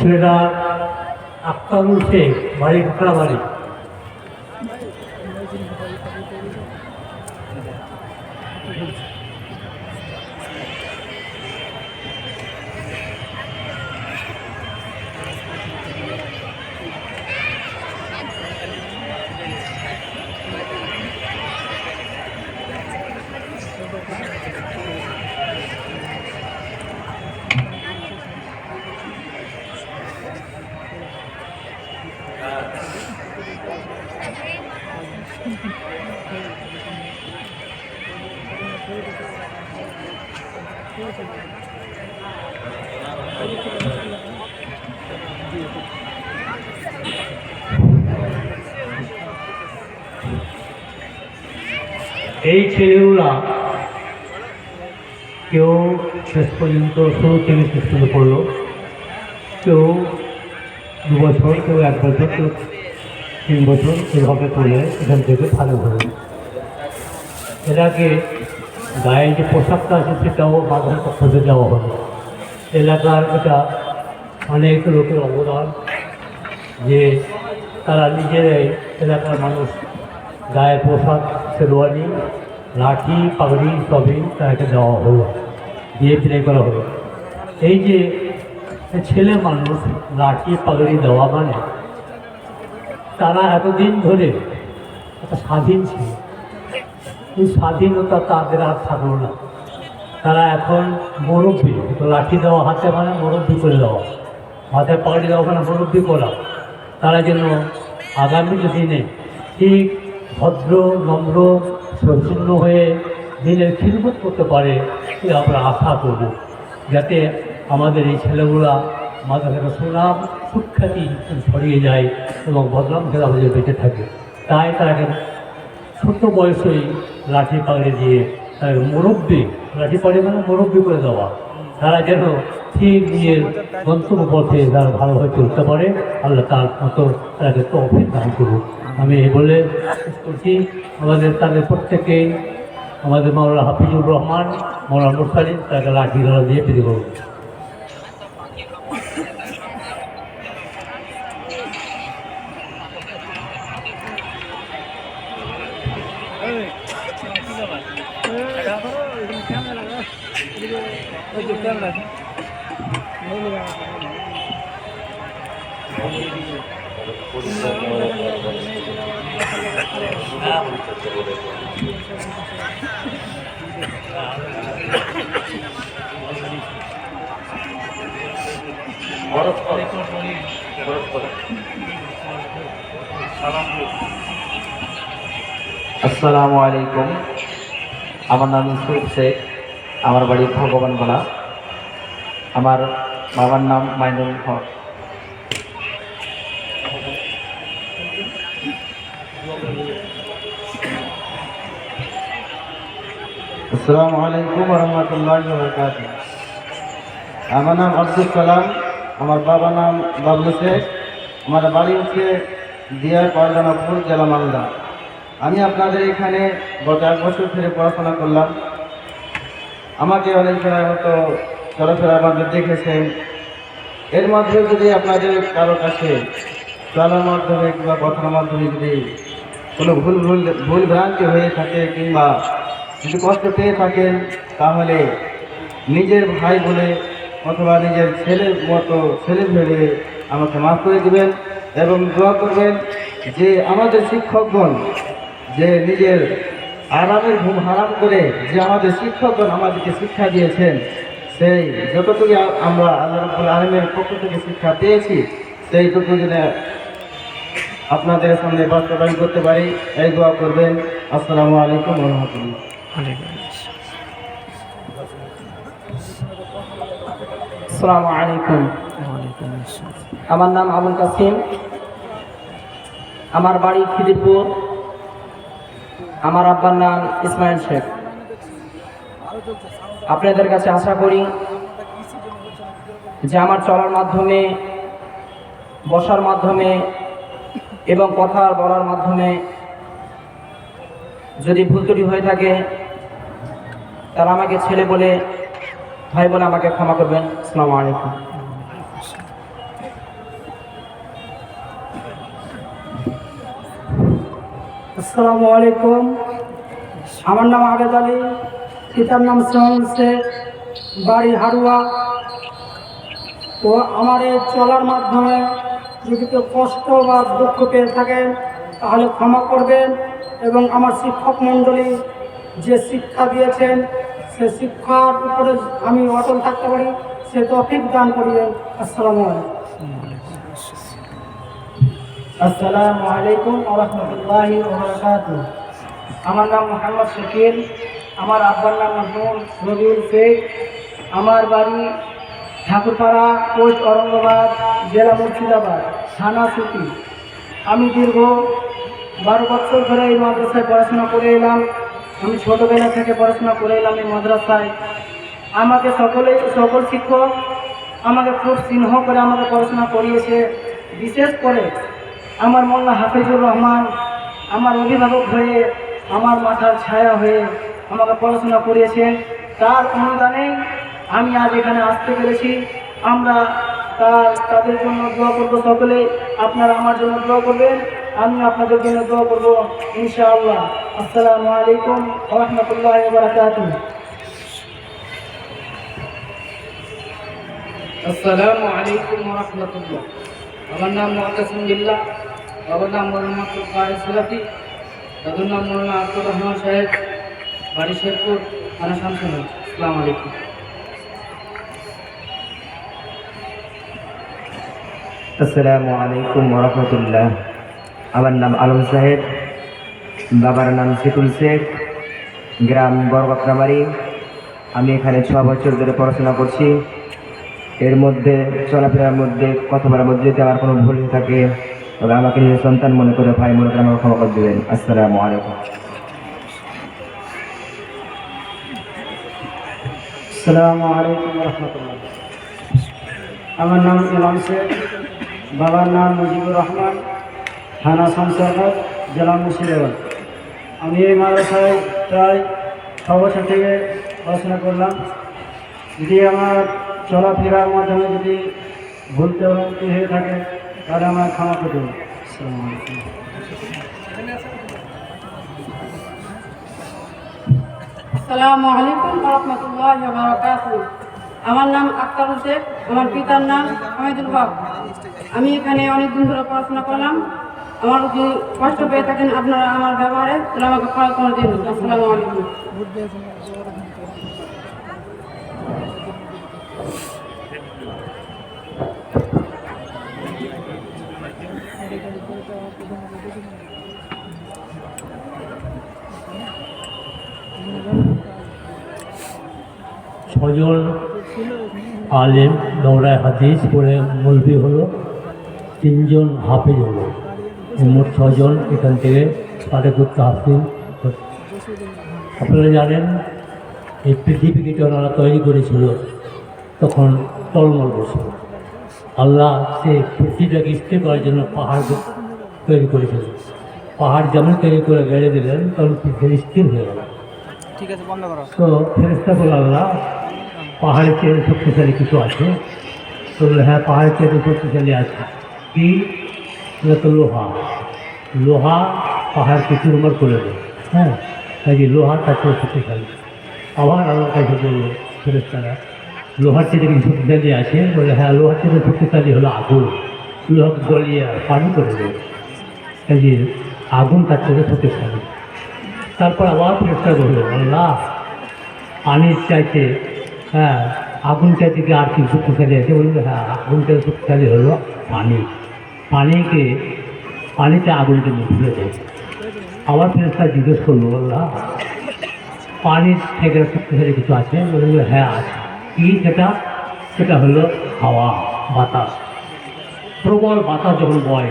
ছেলেটা আক্তারুল শেখ বাড়ি কাঁকড়া বাড়ি? এই ছেলেগুলা কেউ শেষ পর্যন্ত শুরু থেকে শেষ পড়ল। কেউ দু বছর, কেউ এক বছর, কেউ তিন বছর এভাবে করে এখান থেকে ভালো হলো এটাকে গায়ে যে পোশাকটা আছে সেটাও বাধার পক্ষ থেকে দেওয়া হলো এলাকার এটা অনেক লোকের অবদান যে তারা নিজেরাই এলাকার মানুষ গায়ে পোশাক শেরওয়ানি লাঠি, পাগড়ি সবই তাকে দেওয়া হলো, দিয়ে বিদায় করা হলো। এই যে ছেলে মানুষ লাঠি, পাগড়ি দেওয়া মানে তারা এতদিন ধরে একটা স্বাধীন ছিল। এই স্বাধীনতা তাদের আর থাকল না। তারা এখন মুরব্বী লাঠি দেওয়া, হাতে মানে মুরব্বী করে দেওয়া। হাতে পাগড়ি দেওয়া মানে মুরব্বী করা। তারা যেন আগামী দিনে ঠিক ভদ্র, নম্র, সৌজন্য হয়ে দিনের খিদমত করতে পারে সে আমরা আশা করব। যাতে আমাদের এই ছেলেগুলা মাদ্রাসার সুনাম, সুখ্যাতি ছড়িয়ে যায় এবং বদনাম খেলা বেঁচে থাকে। তাই তাকে ছোট বয়সেই লাঠি পাগড়ি দিয়ে মুরব্বী, লাঠি পাগড়ি মানে মুরব্বী করে দেওয়া। তারা যেন ঠিক নিজের গন্তব্য পথে তারা ভালোভাবে চলতে পারে, আল্লাহ তার মতো তাকে তফিক দান করুক। আমি বলে করছি। আমাদের তাদের প্রত্যেকেই, আমাদের মাওলানা হাফিজুর রহমান মৌলানা মুরসালিন, তাকে লাঠি ধরা দিয়ে বিধি করুন আসসালামু আলাইকুম। আমার নাম ইসুফ শেখ। আমার বাড়ি ভগবানগোলা আমার বাবার নাম মাইনুল হক। আসসালামু আলাইকুম রহমতুল্লাহ বরকাত আমার নাম আব্দুল কালাম, আমার বাবার নাম বাবলু শেখ, আমার বাড়ি হচ্ছে দিয়ার পয়দানাপুর জেলা মালদা। আমি আপনাদের এখানে গত এক বছর ধরে পড়াশোনা করলাম। আমাকে অনেক সময় মতো চলাফেরার মধ্যে দেখেছেন। এর মধ্যে যদি আপনাদের কারও কাছে চলার মাধ্যমে কিংবা কথার মাধ্যমে যদি কোনো ভুল ভুল ভুল ভ্রান্তি হয়ে থাকে কিংবা যদি কষ্ট পেয়ে থাকেন, তাহলে নিজের ভাই বলে অথবা নিজের ছেলের মতো ছেলে ভেবে আমাকে মাফ করে দিবেন এবং দোয়া করবেন যে আমাদের শিক্ষকগণ যে নিজের আরামের ঘুম হারাম করে যে আমাদের শিক্ষকগণ আমাদেরকে শিক্ষা দিয়েছেন, সেই যতটুকু আমরা আল্লাহ রাব্বুল আলমের পক্ষ থেকে শিক্ষা পেয়েছি, সেইটুকু যেন আপনাদের সামনে বাস্তবায়ন করতে পারি, এই দোয়া করবেন। আসসালামু আলাইকুম রহমতুল্লাহ। আসসালামু আলাইকুম। আমার নাম আবুল কাসিম। আমার বাড়ি খিদিরপুর আমার আব্বার নাম ইসমাইল শেখ। আপনাদের কাছে আশা করি যে আমার চলার মাধ্যমে বসার মাধ্যমে এবং কথা বলার মাধ্যমে যদি ভুল ত্রুটি হয়ে থাকে তারা আমাকে ছেলে বলে, ভাই বলে আমাকে ক্ষমা করবেন। আসসালামু আলাইকুম। আসসালামু আলাইকুম। আমার নাম আবেদ আলী, পিতার নাম শ্রমণ শেখ বাড়ি হারুয়া। তো আমার এই চলার মাধ্যমে যদি কেউ কষ্ট বা দুঃখ পেয়ে থাকেন, তাহলে ক্ষমা করবেন এবং আমার শিক্ষক মণ্ডলী যে শিক্ষা দিয়েছেন, সে শিক্ষার উপরে আমি অটল থাকতে পারি, সে তো তফিক দান করিবেন আসসালামু আলাইকুম। আসসালামু আলাইকুম রহমতুল্লাহি আমার নাম মোহাম্মদ শকিল, আমার আব্বার নাম মরহুম রবিউল শেখ। আমার বাড়ি ঠাকুরপাড়া পোস্ট অরঙ্গাবাদ জেলা মুর্শিদাবাদ, থানা সুতি আমি দীর্ঘ বারো বছর ধরে এই মাদ্রাসায় পড়াশোনা করে এলাম। আমি ছোটোবেলা থেকে পড়াশোনা করে এলাম এই মাদ্রাসায়। আমাকে সকলেই, সকল শিক্ষক আমাকে খুব স্নেহ করে আমাকে পড়াশোনা করিয়েছে। বিশেষ করে আমার মোল্লা হাফিজুর রহমান, আমার অভিভাবক হয়ে আমার মাথার ছায়া হয়ে আমাকে পড়াশোনা করিয়েছেন তার অনুদানেই আমি আজ এখানে আসতে পেরেছি। আমরা তার, তাদের জন্য দোয়া করব সকলে আপনারা আমার জন্য দোয়া করবেন। আমি আপনাদের জন্য দোয়া করব ইনশাআল্লাহ। আসসালামু আলাইকুম রহমতুল্লাহ বারকাতুহ। আসসালামু আলাইকুম রহমতুল্লাহ। আমার নাম মহাকাসিম বিল্লাহ। বাবার নাম মৌলানা সিলাফি দাদুর নাম মৌলানা আব্দুর রহমান সাহেব। বাড়ি শেরপুর থানা শামসুন আসসালামু আলাইকুম। আসসালামু আলাইকুম রহমতুল্লাহ। আমার নাম আলম সাহেব, বাবার নাম শিতুল শেখ, গ্রাম বরবাকরামারি আমি এখানে ছ বছর ধরে পড়াশোনা করছি। এর মধ্যে, চলাফেরার মধ্যে, কথা বলার মধ্যে যদি আমার কোনো ভুল থাকে, তবে আমাকে নিজের সন্তান মনে করে ভাই মনে করে আমাকে ক্ষমা করে দেবেন। আসসালামু আলাইকুম। আসসালামু আলাইকুম রহমতুল্লাহ। আমার নাম ইমাম শেখ, বাবার নাম মুজিবুর রহমান। থানা শামসাবাদ জেলা মুর্শিদাবাদ। আমি এই মাদ্রাসায় প্রায় ছ বছর থেকে পড়াশোনা করলাম। যদি আমার চলাফেরার মাধ্যমে যদি ভুল ত্রুটি হয়ে থাকে, তাহলে আমার ক্ষমা করে দেবো আলাইকুম। রহমতুল্লাহ আমার নাম আক্তার হোসেন, আমার পিতার নাম হামিদুল হক। আমি এখানে অনেক দিন ধরে পড়াশোনা করলাম। আমার যদি কষ্ট পেয়ে থাকেন আপনারা আমার ব্যবহারে, তাহলে আমাকে ক্ষমা করে দিন। আসসালামু আলাইকুম। ছজন আলেম দৌড়ায় হাদিস করে মলবি হলো, তিনজন হাফিজ হলো। মোট ছজন এখান থেকে পাঠে করতে হাফিজ আপনারা জানেন এই পৃথিবীকে যখন ওরা তৈরি করেছিল তখন টলমল বসল আল্লাহ সে পৃথিবীটাকে স্থির করার জন্য পাহাড় তৈরি করেছিল। পাহাড় যেমন তৈরি করে গেড়ে দিলেন তখন পৃথিবী স্থির হয়ে গেল। তো ফেরেস্তা বলে আল্লাহ পাহাড়ের চেয়ে শক্তিশালী কিছু আছে? তো হ্যাঁ পাহাড়ের চেয়ে শক্তিশালী আছে। কি? লোহা। লোহা পাহাড় কিছু উমর করে দেয়। হ্যাঁ? কাজে লোহা তার চেয়ে শক্তিশালী আবার আল্লাহ কাছে বলল ফেরেস্তারা লোহার চেয়ে কিছু শক্তিশালী আছে। বলে হ্যাঁ লোহার চেয়ে শক্তিশালী হলো আগুন। লোহাকে গলিয়ে পানি করে দেবে এই যে আগুন তার থেকে শক্তিশালী তারপর আবার চেষ্টা করল আল্লাহ, পানির চাইতে হ্যাঁ আগুন চাইতে কি আর কি শক্তিশালী আছে? বলল হ্যাঁ আগুন চাইতে শক্তিশালী হলো পানি। পানিকে পানিতে আগুনকে নিভিয়ে দেয় আবার ফেরেস্তা জিজ্ঞেস করল, আল্লাহ, পানির থেকে শক্তিশালী কিছু আছে? হ্যাঁ আছে। কি সেটা? সেটা হলো হাওয়া, বাতাস। প্রবল বাতাস যখন বয়,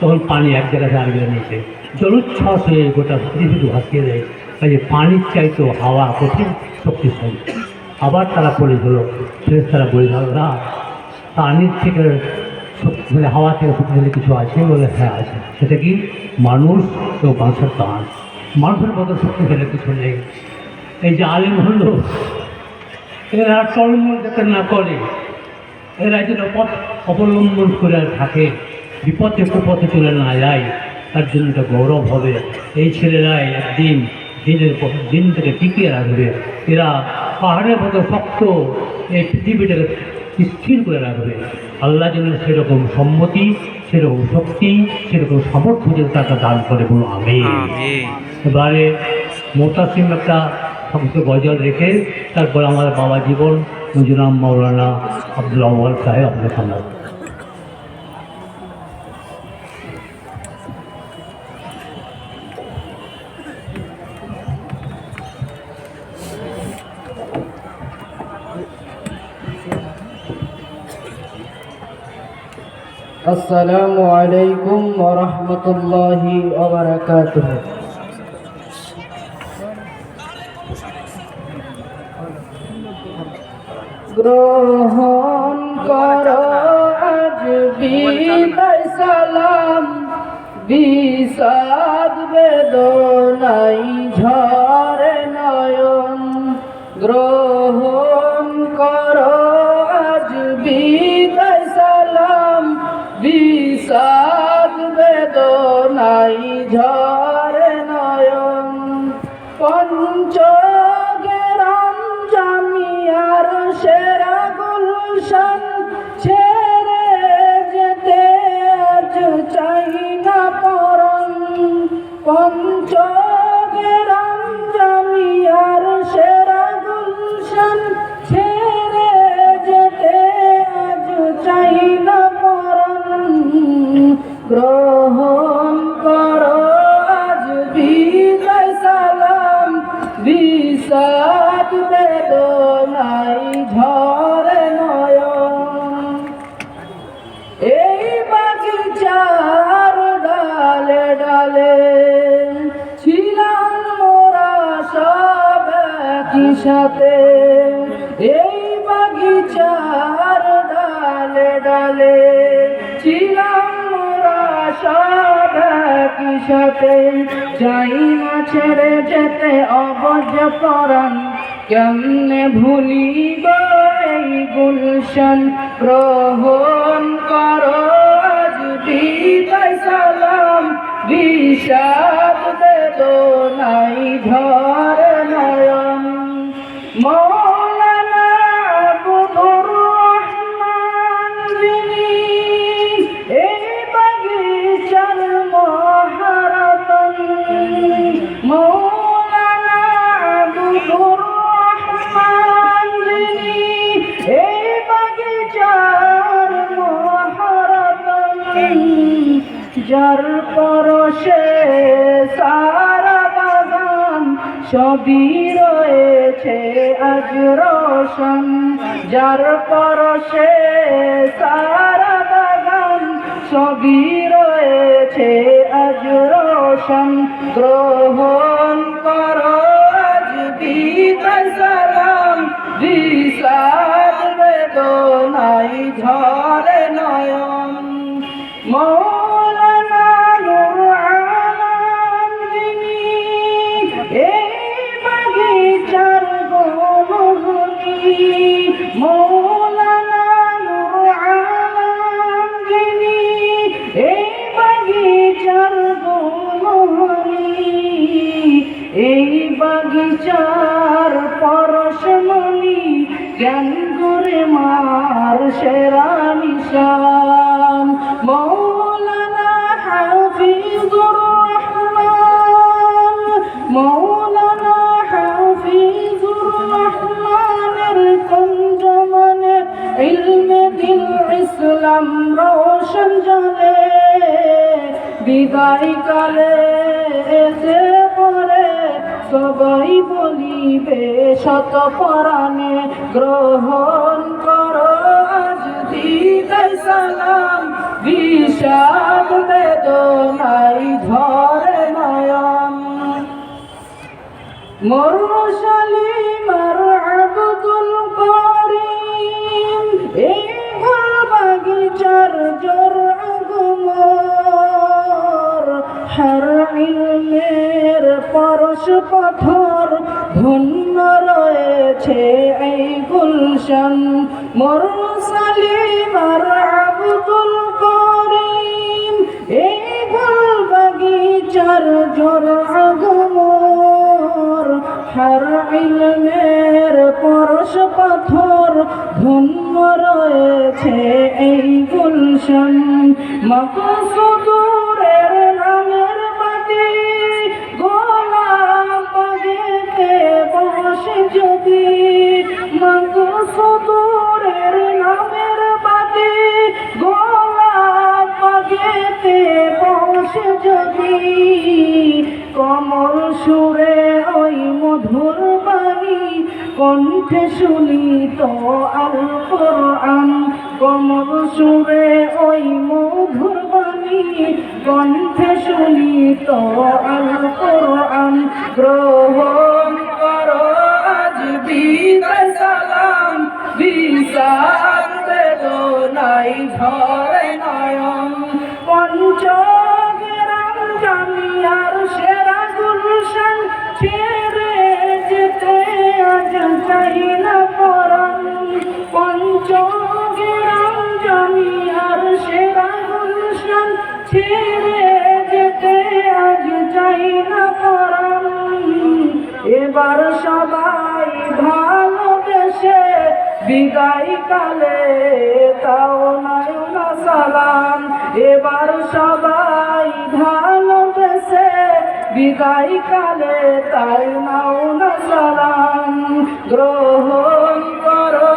তখন পানি এক জায়গা থেকে আরেক জায়গায় নিচে জলোচ্ছ্বাস হয়ে গোটা পৃথিবীকে ভাসিয়ে দেয় কাজে পানির চাইতো হাওয়া কঠিন, শক্তিশালী। আবার তারা বলে হলো। ফেরেস তারা বলে না পানির থেকে মানে হাওয়া থেকে শক্তিশালী কিছু আছে বলে হ্যাঁ আছে সেটা কি? মানুষ ও মানুষের প্রাণ মানুষের মতো শক্তিশালী কিছু নেই। এই যে আলিম হলো, এরা টলমল যাতে না করে, এরা যেন পথ অবলম্বন করে থাকে, বিপদে কুপথে চলে না যায়, তার জন্য এটা গৌরব হবে। এই ছেলেরাই একদিন দিনের দিন থেকে টিকিয়ে রাখবে। এরা পাহাড়ের মতো শক্ত এই পৃথিবীটাকে স্থির করে রাখবে। আল্লাহ যেন সেরকম সম্মতি সেরকম শক্তি সেরকম সামর্থ্য যেন তাকে দান করে বলো আমি এবারে মোতাসিম একটা সমস্ত গজল রেখে তারপর আমার বাবা জীবন মঞ্জুরাম মৌলানা আব্দুল আহ্বাল সাহেব আপনার সামনে। আসসালামু আলাইকুম ওয়া রাহমাতুল্লাহি ওয়া বারাকাতুহু। গ্রহণ করো আজ বিদায় সালাম, বিষাদ বেদনাই ঝরে নয়ন। গ্রহণ গ্রহণ চাই না ছেড়ে যেতে অবজ পরাণ, কেমনে ভুলিব এই গুলশন? গ্রহণ কর বিষাদ দেব নাই নয়ন যার পরশে সারা বাগান সবই রয়েছে আজ রোশন। যার পরশে সারা বাগান সবই রয়েছে আজ রোশন। গ্রহণ করো আজ সালাম। মৌলানা জ্ঞান করে মার সেরা নিশান। মৌলানা হাফিজুর রহমান, মৌলানা হাফিজুর রহমানের কুঞ্জমনে ইলমে দিল ইসলাম রোশন জলে। বিদায় কালে এসে সবাই বলিবে শত পরাণে গ্রহণ করো সালাম। বিষাদ বেদনাই ঝরে মরুশালী মার পথর ধন্য রয়েছে এই গুলশন। মরুশালী মার আবদুল করিম, এই ফুল বাগিচার জোর আগমর। হর ইলমের পরশ পাথর ধন্য রয়েছে এই গুলশন। মকসুদুরের যদি মকসুদুরের নামের বাতি গোলাপ বাগেতে যদি, কমল সুরে ওই মধুর বাণী, কণ্ঠে শুনি তো কমল সুরে ওই মধুর বাণী, কণ্ঠে শুনি তো আল গ্রহণ চাই এবার সবাই ভালোবেসে বিদায় কালে তাও নয়না সালাম। এবার সবাই ভালোবেসে বিদায় কালে তাই নাও না সালাম। গ্রহণ করো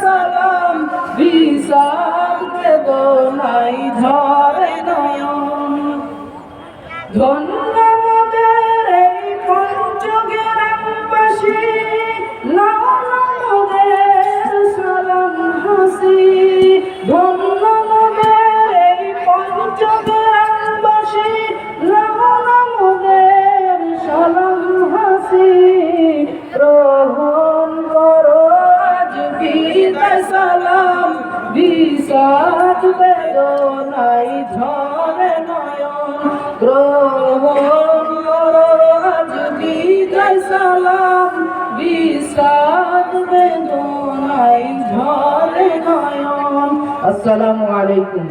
সালাম। বিষাদ বেদনাই ঝরে নয়ন। ধন্যবাদের এই নবনদের সালাম হাসি। ধন্যবাদের এই পঞ্চগ্রামবাসী বেদনাই ঝরে নয়ন গ্রহণ আজ বিদায় সালাম বিষাদ বেদনাই ঝরে নয়ন। আসসালামু আলাইকুম।